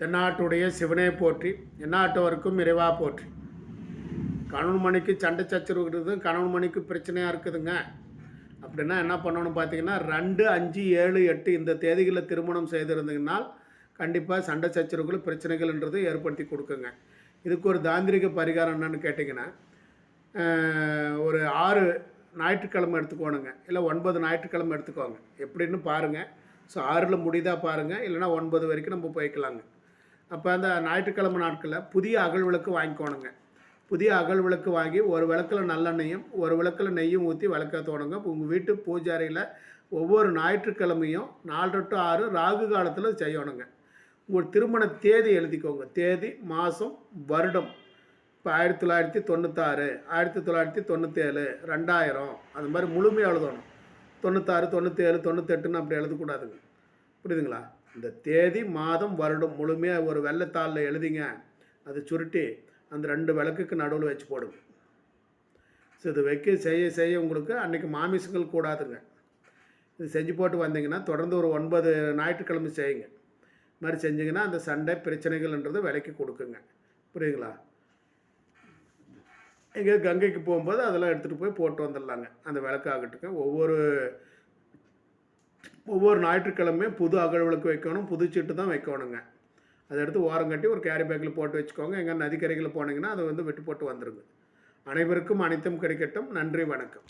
தென்னாட்டுடைய சிவனே போற்றி எந்நாட்டவருக்கும் இறைவா போற்றி. கணவன் மணிக்கு சண்டை சச்சரவு கணவன் மணிக்கு பிரச்சனையாக இருக்குதுங்க. அப்படின்னா என்ன பண்ணணும் பார்த்தீங்கன்னா ரெண்டு அஞ்சு ஏழு எட்டு இந்த தேதிகளில் திருமணம் செய்திருந்தீங்கன்னால் கண்டிப்பாக சண்டை சச்சரவுகள் பிரச்சனைகள்ன்றது ஏற்படுத்தி கொடுக்குங்க. இதுக்கு ஒரு தாந்திரிக பரிகாரம் என்னன்னு கேட்டிங்கன்னா ஒரு ஆறு ஞாயிற்றுக்கிழமை எடுத்துக்கோணுங்க. இல்லை ஒன்பது ஞாயிற்றுக்கிழமை எடுத்துக்கோங்க. எப்படின்னு பாருங்கள் ஸோ ஆறில் முடியுதா பாருங்கள் இல்லைன்னா ஒன்பது வரைக்கும் நம்ம போய்க்கலாங்க. அப்போ அந்த ஞாயிற்றுக்கிழமை நாட்களில் புதிய அகல் விளக்கு வாங்கிக்கோணுங்க. புதிய அகல் விளக்கு வாங்கி ஒரு விளக்கில் நல்லெண்ணெயும் ஒரு விளக்கில் நெய்யும் ஊற்றி விளக்கத்தோணுங்க உங்கள் வீட்டு பூஜாரியில் ஒவ்வொரு ஞாயிற்றுக்கிழமையும் நாலு டு ஆறு ராகு காலத்தில் செய்யணுங்க. உங்கள் திருமண தேதி எழுதிக்கோங்க. தேதி மாதம் வருடம். இப்போ ஆயிரத்தி தொள்ளாயிரத்தி தொண்ணூத்தாறு ஆயிரத்தி தொள்ளாயிரத்தி தொண்ணூற்றேழு ரெண்டாயிரம். அது மாதிரி முழுமையாக எழுதணும். தொண்ணூத்தாறு தொண்ணூற்றேழு தொண்ணூத்தெட்டுன்னு அப்படி எழுதக்கூடாதுங்க. புரியுதுங்களா? இந்த தேதி மாதம் வருடம் முழுமையாக ஒரு வெள்ளைத்தாளில் எழுதிங்க. அது சுருட்டி அந்த ரெண்டு விளக்குக்கு நடுவில் வச்சு போடுங்க. ஸோ இது வைக்க செய்ய செய்ய உங்களுக்கு அன்றைக்கி மாமிசங்கள் கூடாதுங்க. இது செஞ்சு போட்டு வந்தீங்கன்னா தொடர்ந்து ஒரு ஒன்பது ஞாயிற்றுக்கிழமை செய்யுங்க. இது மாதிரி செஞ்சிங்கன்னா அந்த சண்டை பிரச்சனைகள்ன்றது விலைக்கு கொடுக்குங்க. புரியுங்களா எங்கேயாவது கங்கைக்கு போகும்போது அதெல்லாம் எடுத்துகிட்டு போய் போட்டு வந்துடலாங்க. அந்த விளக்காகட்டுங்க ஒவ்வொரு ஒவ்வொரு ஞாயிற்றுக்கிழமையும் புது அகல் வைக்கணும் புது சீட்டு தான் வைக்கணுங்க. அதை எடுத்து ஓரம் கட்டி ஒரு கேரி பேக்கில் போட்டு வச்சுக்கோங்க. எங்கே நதிக்கரைகளில் போனீங்கன்னா அதை வந்து விட்டு போட்டு வந்துடுங்க அனைவருக்கும் அனைத்தும் கிடைக்கட்டும். நன்றி வணக்கம்.